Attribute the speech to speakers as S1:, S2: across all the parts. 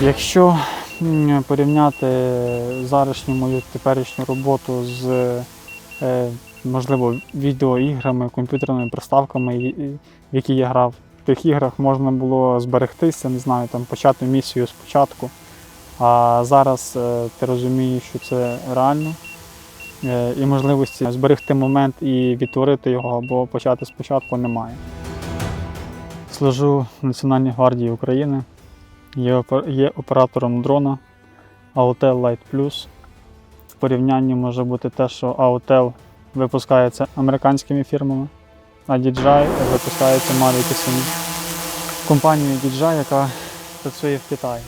S1: Якщо порівняти зарашню мою теперішню роботу з, е, можливо, відеоіграми, комп'ютерними приставками, в які я грав, в тих іграх можна було зберегтися, не знаю, там, почати місію спочатку. А зараз е, ти розумієш, що це реально. е, І можливості зберегти момент і відтворити його або почати спочатку немає. Служу в Національній гвардії України. Є, оператором дрона AOTEL Light Plus. В порівнянні може бути те, що AOTEL випускається американськими фірмами, а DJI випускається Mavic самі. Компанією DJI, яка працює в Китаї.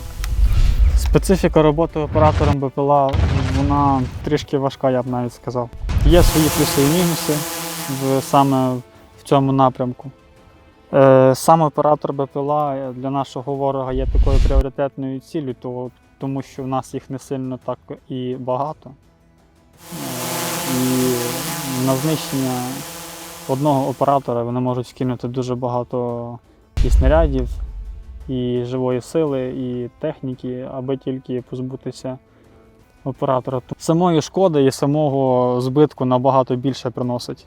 S1: Специфіка роботи оператором БПЛА вона трішки важка, я б навіть сказав. Є свої плюси і мінуси саме в цьому напрямку. Е, Сам оператор БПЛА для нашого ворога є такою пріоритетною ціллю, то- тому що в нас їх не сильно так і багато. Е, І на знищення одного оператора вони можуть скинути дуже багато і снарядів, і живої сили, і техніки, аби тільки позбутися оператора. Самої шкоди і самого збитку набагато більше приносить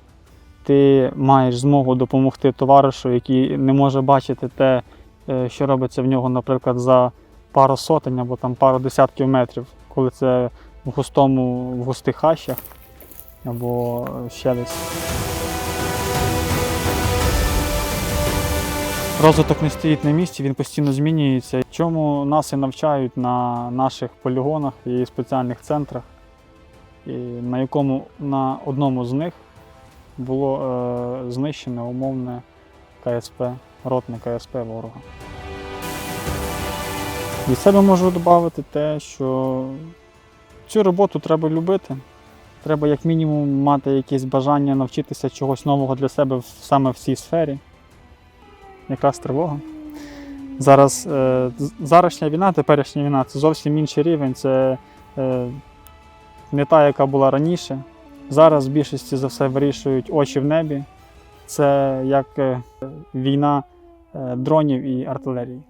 S1: ти маєш змогу допомогти товаришу, який не може бачити те, е, що робиться в нього, наприклад, за пару сотень або там пару десятків метрів, коли це в густому, в густих хащах або ще десь. Розвиток не стоїть на місці, він постійно змінюється. Чому нас і навчають на наших полігонах і спеціальних центрах, і на якому на одному з них було е, знищене умовне КСП, ротне КСП ворога. Від себе можу додати те, що цю роботу треба любити. Треба як мінімум мати якесь бажання навчитися чогось нового для себе саме в цій сфері. Якраз тривога. Зараз е, зарашня війна, теперішня війна це зовсім інший рівень. Це е, не та, яка була раніше. Зараз більшості за все вирішують очі в небі. Це як е, війна е, дронів і артилерії.